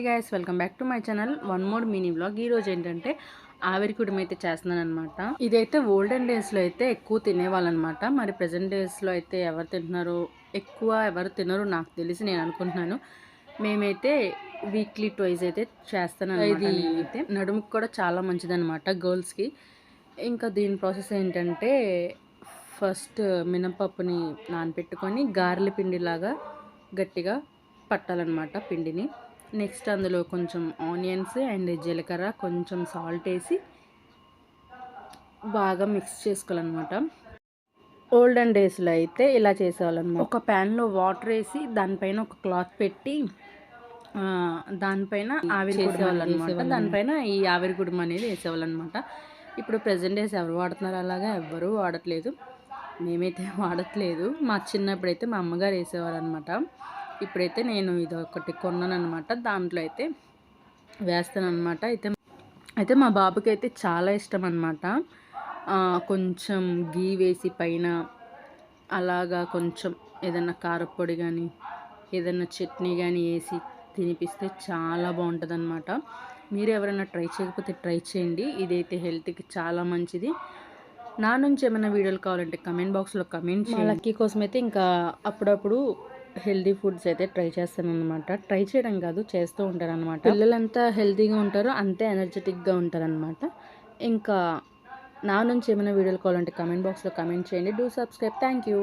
Hey guys welcome back to my channel one more mini vlog ఈ రోజు ఏంటంటే ఆవిరి కుడుము అయితే చేస్తున్నాను అనమాట ఇదైతే ఓల్డెన్ డేస్లో అయితే ఎక్కువ తినేవాళ్ళనమాట మరి ప్రజెంట్ డేస్లో అయితే ఎవరు తింటున్నారో ఎక్కువ ఎవరు తినరు నాకు తెలిసి నేను అనుకుంటున్నాను. మేమైతే వీక్లీ ట్వైస్ అయితే చేస్తాను ఇది అయితే నడుముకి కూడా చాలా మంచిదన్నమాట గర్ల్స్కి ఇంకా దీని ప్రాసెస్ ఏంటంటే ఫస్ట్ మినపప్పుని నానబెట్టుకొని గారెల పిండిలాగా గట్టిగా పట్టాలన్నమాట పిండిని. నెక్స్ట్ అందులో కొంచెం ఆనియన్స్ అండ్ జీలకర్ర కొంచెం సాల్ట్ వేసి బాగా మిక్స్ చేసుకోవాలన్నమాట. ఓల్డెన్ డేస్లో అయితే ఇలా చేసేవాళ్ళనమాట ఒక ప్యాన్లో వాటర్ వేసి దానిపైన ఒక క్లాత్ పెట్టి దానిపైన ఆవిరి వేసేవాళ్ళు అనమాట దానిపైన ఈ ఆవిరి కుడుము అనేది వేసేవాళ్ళు అనమాట ఇప్పుడు ప్రజెంట్ డేస్ ఎవరు వాడుతున్నారు అలాగా ఎవ్వరూ వాడట్లేదు. మేమైతే వాడట్లేదు. మా చిన్నప్పుడైతే మా అమ్మగారు వేసేవారు అనమాట ఇప్పుడైతే నేను ఇది ఒకటి కొన్నాను అనమాట దాంట్లో అయితే వేస్తాను అనమాట అయితే అయితే మా బాబుకి అయితే చాలా ఇష్టం అనమాట కొంచెం గీ వేసి పైన అలాగా కొంచెం ఏదన్నా కారపొడి కానీ ఏదన్నా చట్నీ కానీ వేసి తినిపిస్తే చాలా బాగుంటుంది అనమాట మీరు ఎవరైనా ట్రై చేయకపోతే ట్రై చేయండి. ఇదైతే హెల్త్కి చాలా మంచిది. నా నుంచి ఏమైనా వీడియోలు కావాలంటే కమెంట్ బాక్స్లో కమెంట్ లక్కీ కోసం అయితే ఇంకా అప్పుడప్పుడు హెల్దీ ఫుడ్స్ అయితే ట్రై చేస్తానమాట ట్రై చేయడం కాదు చేస్తూ ఉంటారు అనమాట పిల్లలంతా హెల్తీగా ఉంటారో అంతే ఎనర్జెటిక్గా ఉంటారనమాట ఇంకా నా నుంచి ఏమైనా వీడియోలు కావాలంటే కమెంట్ బాక్స్లో కమెంట్ చేయండి. Do subscribe thank you